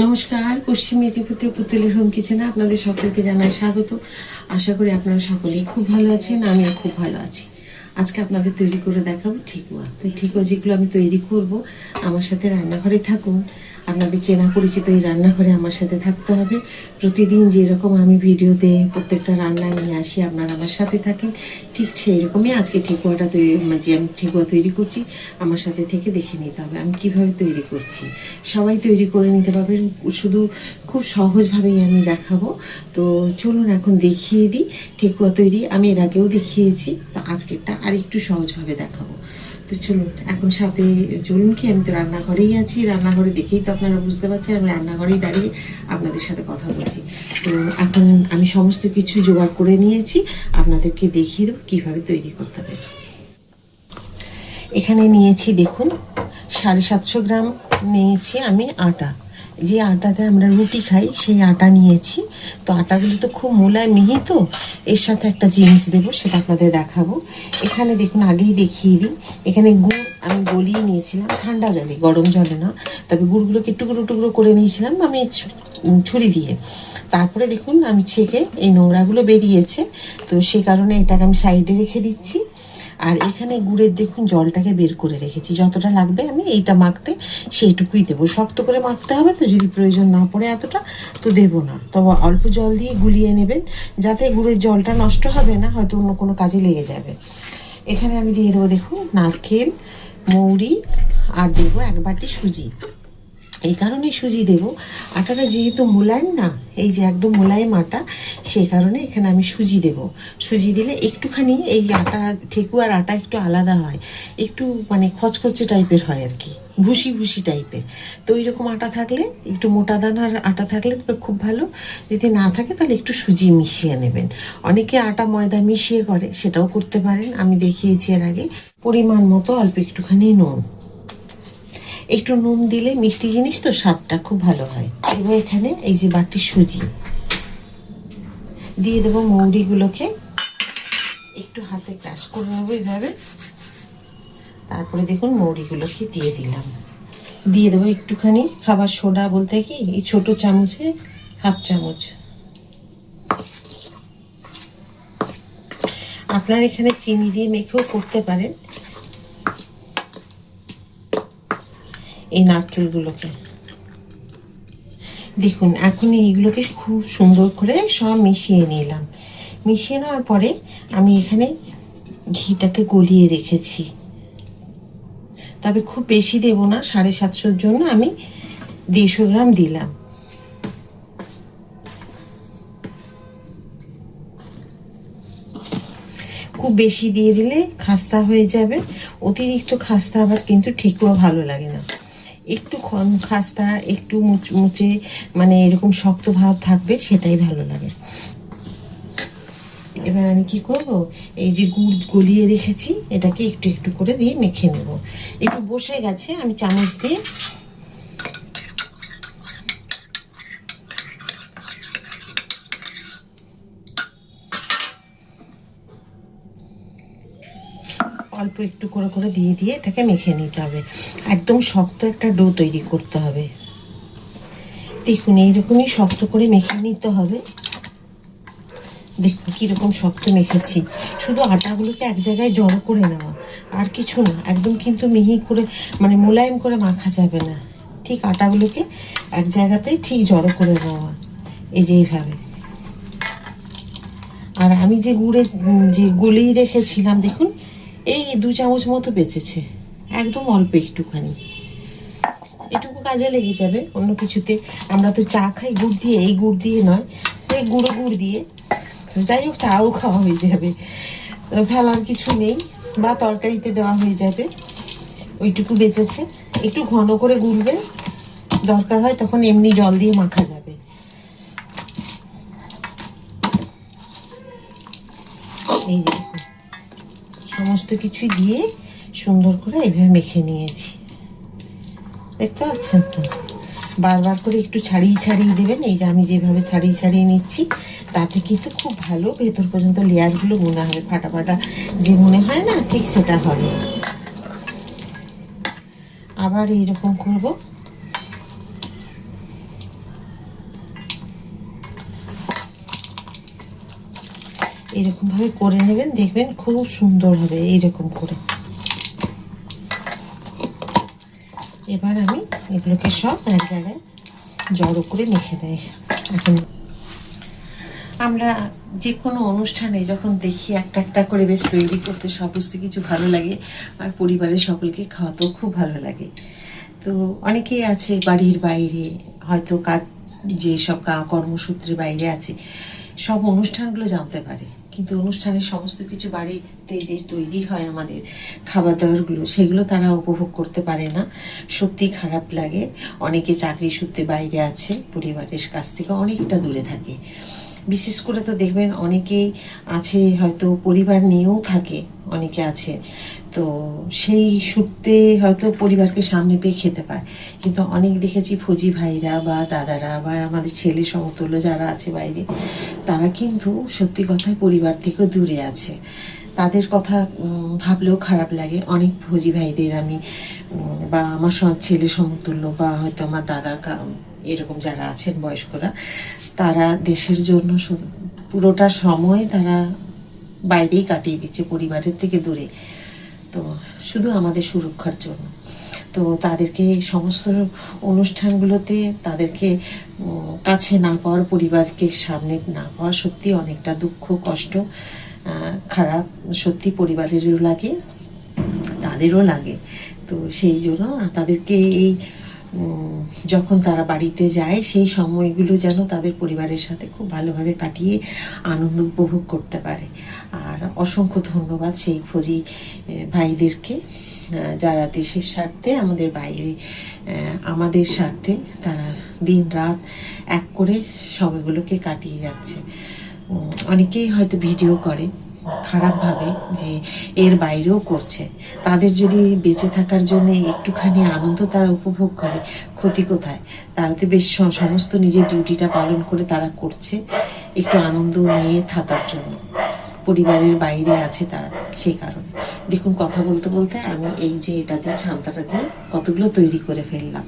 নমস্কার, পশ্চিম মেদিনীপুরতে পুতুলের হোম কিচেনে আপনাদের সকলকে জানাই স্বাগত। আশা করি আপনারা সকলেই খুব ভালো আছেন, আমিও খুব ভালো আছি। আজকে আপনাদের তৈরি করে দেখাবো ঠিকুয়া তো ঠিকুয়া যেগুলো আমি তৈরি করব, আমার সাথে রান্নাঘরে থাকুন। আপনাদের চেনা পরিচিত এই রান্নাঘরে আমার সাথে থাকতে হবে। প্রতিদিন যেরকম আমি ভিডিও ভিডিওতে প্রত্যেকটা রান্না নিয়ে আসি, আপনারা আমার সাথে থাকেন। ঠিক সেই রকমই আজকে ঠিকুয়াটা তৈরি যে আমি ঠিকুয়া তৈরি করছি, আমার সাথে থেকে দেখে নিতে হবে আমি কীভাবে তৈরি করছি। সবাই তৈরি করে নিতে পারবেন, শুধু খুব সহজভাবেই আমি দেখাবো। তো চলুন এখন দেখিয়ে দিই ঠেকুয়া তৈরি। আমি এর আগেও দেখিয়েছি, তো আজকেরটা আর একটু সহজভাবে দেখাবো। তো চলুন এখন সাথে চলুন কি আমি তো রান্নাঘরেই আছি। রান্নাঘরে দেখেই তো আপনারা বুঝতে পারছেন, আমি রান্নাঘরেই দাঁড়িয়ে আপনাদের সাথে কথা বলছি। তো এখন আমি সমস্ত কিছু জোগাড় করে নিয়েছি। আপনাদেরকে দেখিয়ে দেবো কীভাবে তৈরি করতে হবে। এখানে নিয়েছি, দেখুন, সাড়ে সাতশো গ্রাম নিয়েছি আমি আটা। যে আটাতে আমরা রুটি খাই, সেই আটা নিয়েছি। তো আটাগুলো তো খুব মোলায় মিহি তো এর সাথে একটা জিনিস দেবো, সেটা আপনাদের দেখাবো। এখানে দেখুন, আগেই দেখিয়ে দিই। এখানে গুড় আমি গলিয়ে নিয়েছিলাম, ঠান্ডা জলে, গরম জলে না। তবে গুড়গুলোকে টুকরো টুকরো করে নিয়েছিলাম, আমি ছুরি দিয়ে। তারপরে দেখুন, আমি ছেঁকে এই নোংরাগুলো বেরিয়েছে। তো সে কারণে এটাকে আমি সাইডে রেখে দিচ্ছি। আর এখানে গুড়ের দেখুন জলটাকে বের করে রেখেছি। যতটা লাগবে আমি এইটা মাখতে সেইটুকুই দেবো। শক্ত করে মাখতে হবে তো যদি প্রয়োজন না পড়ে এতটা, তো দেবো না। তবে অল্প জল দিয়ে গুলিয়ে নেবেন যাতে গুড়ের জলটা নষ্ট হবে না, হয়তো অন্য কোনো কাজে লেগে যাবে। এখানে আমি দিয়ে দেবো দেখুন নারকেল, মৌরি আর দেবো এক বাটি সুজি। এই কারণে সুজি দেব। আটাটা যেহেতু মোলায়েম না, এই যে একদম মোলায়েম আটা, সেই কারণে এখানে আমি সুজি দেব। সুজি দিলে একটুখানি এই আটা ঠেকুয়ার আটা একটু আলাদা হয়। একটু মানে খচখচে টাইপের হয় আর কি, ভুসি ভুসি টাইপের। তো এইরকম আটা থাকলে, একটু মোটা দানার আটা থাকলে তো খুব ভালো। যদি না থাকে তাহলে একটু সুজি মিশিয়ে নেবেন। অনেকে আটা ময়দা মিশিয়ে করে, সেটাও করতে পারেন। আমি দেখিয়েছি এর আগে, পরিমাণ মতো অল্প একটুখানি নুন। একটু নুন দিলে মিষ্টি জিনিস তো স্বাদটা খুব ভালো হয়। এবার এখানে এই যে বাটি সুজি। দিয়ে দেবো মৌরিগুলোকে। একটু হাতে ক্রাশ করে নেব এইভাবে তারপরে দেখুন মৌরিগুলোকে দিয়ে দিলাম। দিয়ে দেবো একটুখানি খাবার সোডা বলতে কি? এই ছোট চামচে হাফ চামচ। আপনার এখানে চিনি দিয়ে মেখেও করতে পারেন। এই নারকেলগুলোকে। দেখুন, এখন এইগুলোকে খুব সুন্দর করে সব মিশিয়ে নিলাম। মিশিয়ে নেওয়ার পরে আমি এখানে ঘিটাকে গলিয়ে রেখেছি। তবে খুব বেশি দেব না, সাড়ে সাতশোর জন্য আমি দেড়শো গ্রাম দিলাম। খুব বেশি দিয়ে দিলে খাস্তা হয়ে যাবে। অতিরিক্ত খাস্তা আবার কিন্তু ঠিকও ভালো লাগে না। একটু খাস্তা, একটু মুচে মানে এরকম শক্ত ভাব থাকবে, সেটাই ভালো লাগে। এবার আমি কি করব? এই যে গুড় গলিয়ে রেখেছি, এটাকে একটু একটু করে দিয়ে মেখে নেব। একটু বসে গেছে, আমি চামচ দিয়ে। অল্প একটু করে করে দিয়ে দিয়ে এটাকে মেখে নিতে হবে। একদম শক্ত একটা ডো তৈরি করতে হবে। দেখুন, এইরকমই শক্ত করে মেখে নিতে হবে। দেখুন, কীরকম শক্ত মেখেছি। শুধু আটাগুলোকে এক জায়গায় জড়ো করে নেওয়া, আর কিছু না, একদম কিন্তু মিহি করে মানে মোলায়েম করে মাখা যাবে না। ঠিক আটাগুলোকে এক জায়গাতেই ঠিক জড়ো করে নেওয়া, এই যে এইভাবে। আর আমি যে গুড়ে, যে গলিয়ে রেখেছিলাম, দেখুন, এই দু চামচ মতো বেঁচেছে। একদম অল্প একটুখানি। এটুকু কাজে লেগে যাবে, অন্য কিছুতে। আমরা তো চা খাই গুড় দিয়ে, এই গুড় দিয়ে নয় এই গুঁড়ো গুড় দিয়ে। তো যাই হোক, চাও খাওয়া হয়ে যাবে। ফেলার কিছু নেই, বা তরকারিতে দেওয়া হয়ে যাবে। ওইটুকু বেঁচেছে। একটু ঘন করে গুলবেন দরকার হয় তখন এমনি জল দিয়ে মাখা যাবে। এই যে সমস্ত কিছু দিয়ে সুন্দর করে এইভাবে মেখে নিয়েছি। দেখতে পাচ্ছেন তো? বারবার করে একটু ছাড়িয়ে ছাড়িয়ে দেবেন। এই যে আমি যেভাবে ছাড়িয়ে ছাড়িয়ে নিচ্ছি, তাতে কিন্তু খুব ভালো ভেতর পর্যন্ত লেয়ারগুলো মনে হবে। ফাটা ফাটা যে মনে হয় না, ঠিক সেটা হবে। আবার এইরকম করব। এরকমভাবে করে নেবেন, দেখবেন খুব সুন্দর হবে এইরকম করে। এবার আমি এগুলোকে সব এক জায়গায় জড়ো করে মেখে দেয় এখন আমরা যে কোনো অনুষ্ঠানে যখন দেখি একটা একটা করে বেশ তৈরি করতে সমস্ত কিছু ভালো লাগে, আর পরিবারের সকলকে খাওয়াতেও খুব ভালো লাগে। তো অনেকেই আছে বাড়ির বাইরে, হয়তো কাজ, যে সব কর্মসূত্রে বাইরে আছে, সব অনুষ্ঠানগুলো জানতে পারে। কিন্তু অনুষ্ঠানের সমস্ত কিছু বাড়িতে যে তৈরি হয় আমাদের খাবার দাবারগুলো সেগুলো তারা উপভোগ করতে পারে না। সত্যি খারাপ লাগে। অনেকে চাকরি সূত্রে বাইরে আছে, পরিবারের কাছ থেকে অনেকটা দূরে থাকে। বিশেষ করে তো দেখবেন অনেকেই আছে, হয়তো পরিবার নিয়েও থাকে, অনেকে আছে। তো সেই সূত্রে হয়তো পরিবারকে সামনে পেয়ে খেতে পায়। কিন্তু অনেক দেখেছি ফৌজি ভাইরা বা দাদারা বা আমাদের ছেলে সমতুল্য যারা আছে বাইরে, তারা কিন্তু সত্যি কথায় পরিবার থেকেও দূরে আছে। তাদের কথা ভাবলেও খারাপ লাগে। অনেক ফৌজি ভাইদের আমি বা আমার ছেলে সমতুল্য বা হয়তো আমার দাদা এরকম যারা আছেন বয়স্করা, তারা দেশের জন্য পুরোটা সময় তারা বাইরেই কাটিয়ে দিচ্ছে, পরিবারের থেকে দূরে। তো শুধু আমাদের সুরক্ষার জন্য। তো তাদেরকে সমস্ত অনুষ্ঠানগুলোতে তাদেরকে কাছে না পাওয়ার, পরিবারকে সামনে না পাওয়া সত্যি অনেকটা দুঃখ, কষ্ট খারাপ সত্যি পরিবারেরও লাগে, তাদেরও লাগে। তো সেই জন্য তাদেরকে এই যখন তারা বাড়িতে যায়, সেই সময়গুলো যেন তাদের পরিবারের সাথে খুব ভালোভাবে কাটিয়ে আনন্দ উপভোগ করতে পারে। আর অসংখ্য ধন্যবাদ সেই ফৌজি ভাইদেরকে যারা দেশের স্বার্থে, আমাদের বাইরে আমাদের স্বার্থে তারা দিন রাত এক করে সময়গুলোকে কাটিয়ে যাচ্ছে। অনেকেই হয়তো ভিডিও করে খারাপভাবে যে এর বাইরেও করছে। তাদের যদি বেঁচে থাকার জন্য একটুখানি আনন্দ তারা উপভোগ করে, ক্ষতি কোথায়? তারা তো বেশ সমস্ত নিজের ডিউটিটা পালন করে তারা করছে, একটু আনন্দ নিয়ে থাকার জন্য। পরিবারের বাইরে আছে তারা সেই কারণে। দেখুন, কথা বলতে বলতে আমি এই যে এটা দিয়ে, ছান্তাটা দিয়ে কতগুলো তৈরি করে ফেললাম।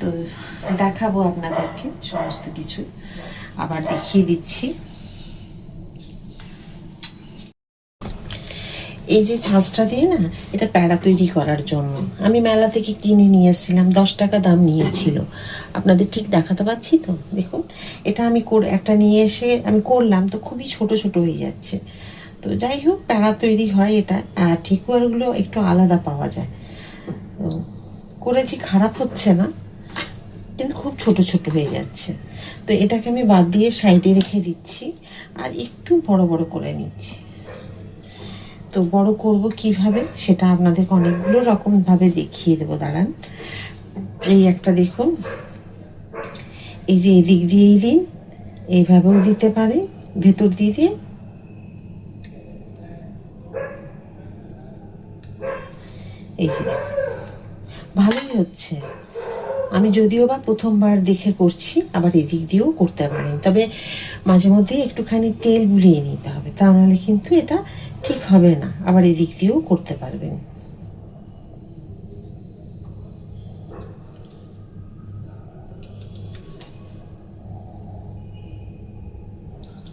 তো দেখাবো আপনাদেরকে সমস্ত কিছু। আবার দেখিয়ে দিচ্ছি। এই যে ছাঁচটা দিয়ে না, এটা প্যাড়া তৈরি করার জন্য। আমি মেলা থেকে কিনে নিয়ে এসেছিলাম, দশ টাকা দাম নিয়েছিল। আপনাদের ঠিক দেখাতে পাচ্ছি তো? দেখুন, এটা আমি একটা নিয়ে এসে আমি করলাম, তো খুবই ছোট ছোট হয়ে যাচ্ছে। তো যাই হোক, প্যাড়া তৈরি হয় এটা, আর ঠেকুয়ারগুলো একটু আলাদা পাওয়া যায়। করেছি, খারাপ হচ্ছে না, কিন্তু খুব ছোট ছোট হয়ে যাচ্ছে। তো এটাকে আমি বাদ দিয়ে সাইডে রেখে দিচ্ছি, আর একটু বড় বড় করে নিচ্ছি। তো বড় করব কীভাবে সেটা আপনাদেরকে অনেকগুলো রকম ভাবে দেখিয়ে দেবো, দাঁড়ান। এই একটা দেখুন। এই যে এদিক দিয়েই দিন, এইভাবেও দিতে পারে, ভেতর দিয়ে দিয়ে এই যে ভালোই হচ্ছে। আমি যদিও বা প্রথমবার দেখে করছি, আবার এদিক দিয়েও করতে পারেন তবে মাঝে মধ্যে একটুখানি তেল বুলিয়ে নিতে হবে, তা নাহলে কিন্তু এটা ঠিক হবে না, আবার এদিক দিয়েও করতে পারবেন।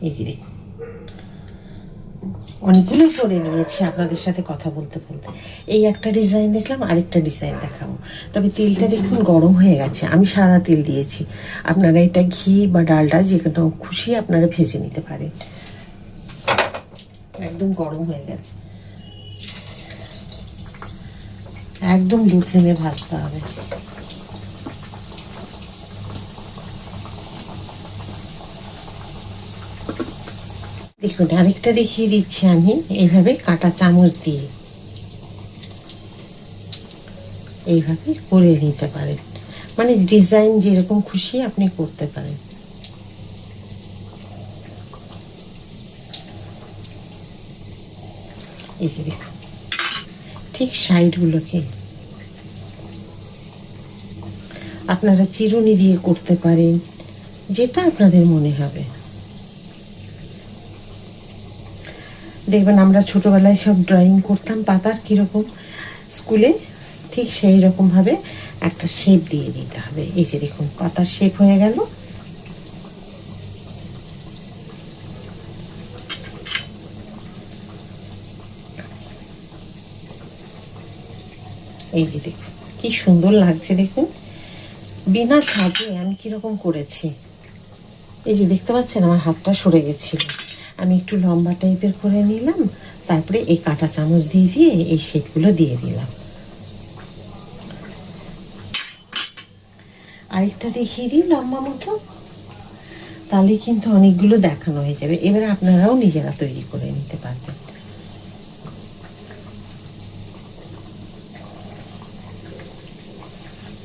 এই যে দেখুন। অনেকগুলোই করে নিয়েছি আপনাদের সাথে কথা বলতে বলতে। এই একটা ডিজাইন দেখলাম, আরেকটা ডিজাইন দেখাবো। তবে তেলটা দেখুন গরম হয়ে গেছে। আমি সাদা তেল দিয়েছি। আপনারা এটা ঘি বা ডালটা যে কোনো খুশি আপনারা ভেজে নিতে পারেন। একদম গরম হয়ে গেছে। একদম দু ফ্লেমে ভাজতে হবে। দেখুন, আরেকটা দেখিয়ে দিচ্ছি আমি, এইভাবে কাঁটা চামচ দিয়ে। এইভাবে করে নিতে পারেন। মানে ডিজাইন যেরকম খুশি আপনি করতে পারেন। এই যে দেখুন, ঠিক সাইডগুলোকে আপনারা চিরুনি দিয়ে করতে পারেন, যেটা আপনাদের মনে হবে। দেখবেন আমরা ছোটোবেলায় সব ড্রয়িং করতাম, পাতার কীরকম স্কুলে ঠিক সেই রকমভাবে একটা শেপ দিয়ে দিতে হবে। এই যে দেখুন, পাতার শেপ হয়ে গেল। এই যে দেখুন, কি সুন্দর লাগছে দেখুন। বিনা ছাজে আমি কীরকম করেছি। এই যে দেখতে পাচ্ছেন, আমার হাতটা সরে গেছিল। আমি একটু লম্বা টাইপের করে নিলাম, তারপরে এই কাঁটা চামচ দিয়ে দিয়ে এই শেপগুলো দিয়ে দিলাম। আরেকটা দেখিয়ে দিই লম্বা মতো। তাহলে কিন্তু অনেকগুলো দেখানো হয়ে যাবে। এবার আপনারাও নিজেরা তৈরি করে নিতে পারবেন।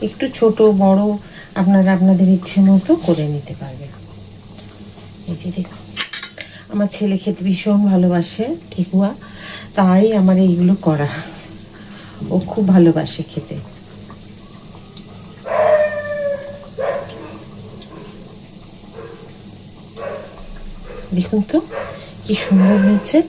একটু ছোট, বড়, আপনারা আপনাদের ইচ্ছে মতো করে নিতে পারবেন। এই যে দেখুন। আমার ছেলে খেতে ভীষণ ভালোবাসে, ঠেকুয়া। তাই আমার এইগুলো করা। ও খুব ভালোবাসে খেতে। দেখুন তো, কি সুন্দর হয়েছে।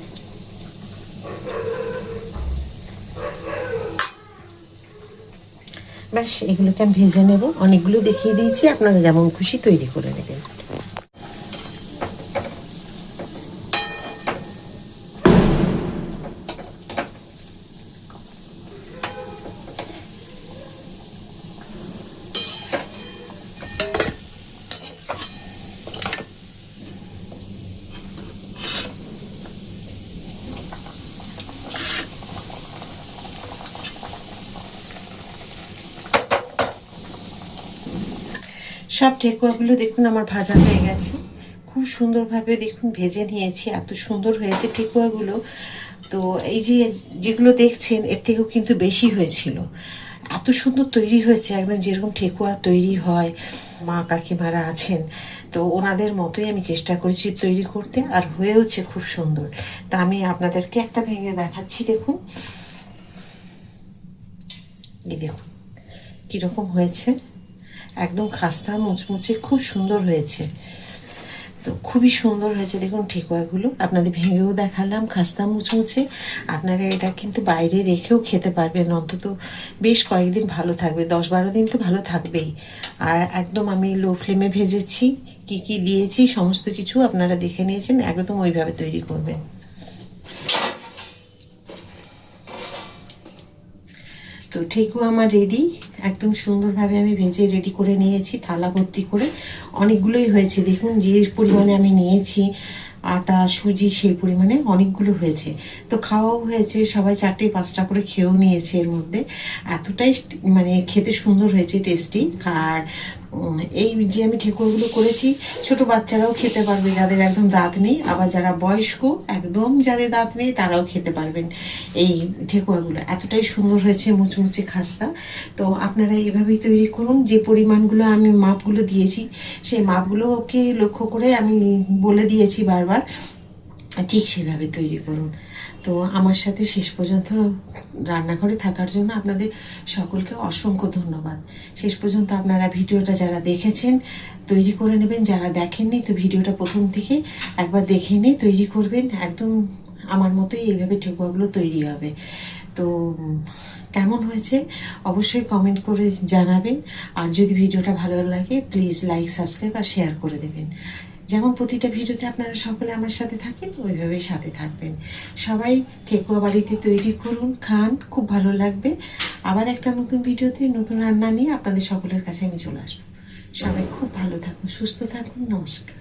ব্যাস, এগুলোকে আমি ভেজে নেব। অনেকগুলো দেখিয়ে দিয়েছি, আপনারা যেমন খুশি তৈরি করে নেবেন। সব ঠেকুয়াগুলো দেখুন, আমার ভাজা হয়ে গেছে। খুব সুন্দরভাবে দেখুন, ভেজে নিয়েছি, এত সুন্দর হয়েছে ঠেকুয়াগুলো তো এই যে যেগুলো দেখছেন, এর থেকেও কিন্তু বেশি হয়েছিল। এত সুন্দর তৈরি হয়েছে, একদম যেরকম ঠেকুয়া তৈরি হয়, মা কাকিমারা আছেন। তো ওনাদের মতোই আমি চেষ্টা করেছি তৈরি করতে, আর হয়েওছে খুব সুন্দর। তা আমি আপনাদেরকে একটা ভেঙে দেখাচ্ছি, দেখুন। এই দেখুন, কীরকম হয়েছে। একদম খাস্তা মুচমুচে খুব সুন্দর হয়েছে। তো খুবই সুন্দর হয়েছে। দেখুন ঠেকুয়াগুলো, আপনাদের ভেঙেও দেখালাম খাস্তা মুচমুচে। আপনারা এটা কিন্তু বাইরে রেখেও খেতে পারবেন। অন্তত বেশ কয়েকদিন ভালো থাকবে। দশ বারো দিন তো ভালো থাকবেই। আর একদম আমি লো ফ্লেমে ভেজেছি, কি কি দিয়েছি, সমস্ত কিছু আপনারা দেখে নিয়েছেন। একদম ওইভাবে তৈরি করবেন। ঠেকুয়া আমার রেডি একদম সুন্দরভাবে আমি ভেজে রেডি করে নিয়েছি, থালা ভর্তি করে। অনেকগুলোই হয়েছে, দেখুন যে পরিমাণে আমি নিয়েছি, আটা, সুজি, সেই পরিমাণে অনেকগুলো হয়েছে। তো খাওয়াও হয়েছে, সবাই চারটে, পাঁচটা করে খেয়েও নিয়েছে এর মধ্যে। এতটাই মানে খেতে সুন্দর হয়েছে টেস্টি আর এই যে আমি ঠেকুয়াগুলো করেছি, ছোট বাচ্চারাও খেতে পারবে, যাদের একদম দাঁত নেই। আবার যারা বয়স্ক, একদম যাদের দাঁত নেই, তারাও খেতে পারবেন এই ঠেকুয়াগুলো। এতটাই সুন্দর হয়েছে মুচমুচে খাস্তা। তো আপনারা এভাবেই তৈরি করুন। যে পরিমাণগুলো আমি মাপগুলো দিয়েছি, সেই মাপগুলোকে লক্ষ্য করে আমি বলে দিয়েছি বারবার। ঠিক সেভাবে তৈরি করুন। তো আমার সাথে শেষ পর্যন্ত রান্নাঘরে থাকার জন্য আপনাদের সকলকে অসংখ্য ধন্যবাদ। শেষ পর্যন্ত আপনারা ভিডিওটা যারা দেখেছেন, তৈরি করে নেবেন। যারা দেখেননি, তো ভিডিওটা প্রথম থেকে একবার দেখে নিয়ে তৈরি করবেন। একদম আমার মতোই এইভাবে ঠেকুয়াগুলো তৈরি হবে। তো কেমন হয়েছে অবশ্যই কমেন্ট করে জানাবেন। আর যদি ভিডিওটা ভালো লাগে প্লিজ লাইক সাবস্ক্রাইব আর শেয়ার করে দেবেন। যেমন প্রতিটা ভিডিওতে আপনারা সকলে আমার সাথে থাকেন ওইভাবেই সাথে থাকবেন। সবাই ঠেকুয়া বাড়িতে তৈরি করুন, খান, খুব ভালো লাগবে। আবার একটা নতুন ভিডিওতে, নতুন রান্না নিয়ে আপনাদের সকলের কাছে আমি চলে আসব। সবাই খুব ভালো থাকুন, সুস্থ থাকুন, নমস্কার।